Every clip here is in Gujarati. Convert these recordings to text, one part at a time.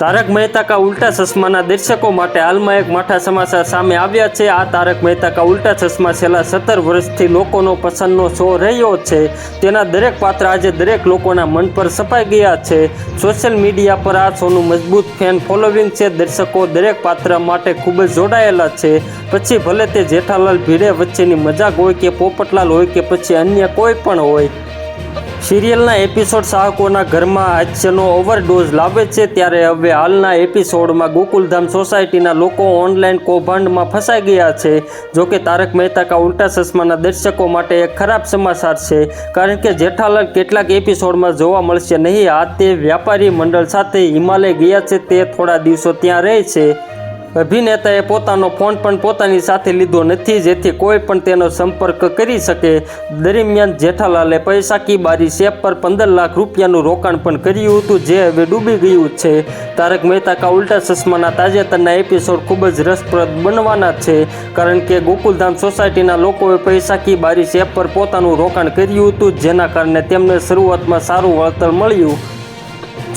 તારક મહેતા કા ઉલ્ટા ચશ્માના દર્શકો માટે હાલમાં એક મોટા સમાચાર સામે આવ્યા છે. આ તારક મહેતા કા ઉલ્ટા ચશ્મા છેલ્લા સત્તર વર્ષથી લોકોનો પસંદનો શો રહ્યો છે. તેના દરેક પાત્ર આજે દરેક લોકોના મન પર સપાઈ ગયા છે. સોશિયલ મીડિયા પર આ શોનું મજબૂત ફેન ફોલોવિંગ છે. દર્શકો દરેક પાત્ર માટે ખૂબ જ જોડાયેલા છે. પછી ભલે તે જેઠાલાલ ભીડે વચ્ચેની મજાક હોય કે પોપટલાલ હોય કે પછી અન્ય કોઈ પણ હોય સિરિયલના એપિસોડ ચાહકોના ઘરમાં હાસ્યનો ઓવરડોઝ લાવે છે ત્યારે હવે હાલના એપિસોડમાં ગોકુલધામ સોસાયટીના લોકો ઓનલાઈન કૌભાંડમાં ફસાઈ ગયા છે. જોકે તારક મહેતા કા ઉલ્ટા ચશ્માના દર્શકો માટે એક ખરાબ સમાચાર છે. કારણ કે જેઠાલાલ કેટલાક એપિસોડમાં જોવા મળશે નહીં. આ તે વ્યાપારી મંડળ સાથે હિમાલય ગયા છે. તે થોડા દિવસો ત્યાં રહે છે. અભિનેતાએ પોતાનો ફોન પણ પોતાની સાથે લીધો નથી, જેથી કોઈ પણ તેનો સંપર્ક કરી શકે. દરમિયાન જેઠાલાલે પૈસા કી બારી શેપ પર પંદર લાખ રૂપિયાનું રોકાણ પણ કર્યું હતું, જે હવે ડૂબી ગયું છે. તારક મહેતા કા ઉલ્ટા ચશ્માના તાજેતરના એપિસોડ ખૂબ જ રસપ્રદ બનવાના છે, કારણ કે ગોકુલધામ સોસાયટીના લોકોએ પૈસા કી બારી શેપ પર પોતાનું રોકાણ કર્યું હતું, જેના કારણે તેમને શરૂઆતમાં સારું વળતર મળ્યું.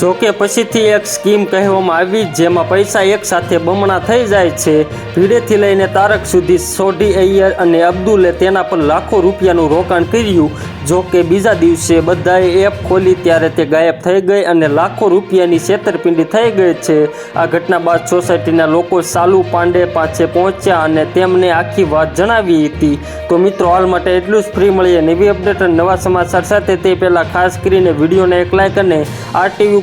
જોકે પછીથી એક સ્કીમ કહેવામાં આવી જેમાં પૈસા એકસાથે બમણા થઈ જાય છે. ભીડેથી લઈને તારક સુધી સોઢી અય્યર અને અબ્દુલે તેના પર લાખો રૂપિયાનું રોકાણ કર્યું. જો કે બીજા દિવસે બધાએ એપ ખોલી ત્યારે તે ગાયબ થઈ ગઈ અને લાખો રૂપિયાની છેતરપિંડી થઈ ગઈ છે. આ ઘટના બાદ સોસાયટીના લોકો સાલુ પાંડે પાસે પહોંચ્યા અને તેમને આખી વાત જણાવી હતી. તો મિત્રો, હાલ માટે એટલું જ. ફ્રી મળીએ નવી અપડેટ અને નવા સમાચાર સાથે તે પહેલાં ખાસ કરીને વિડીયોને એક લાઇક અને R TV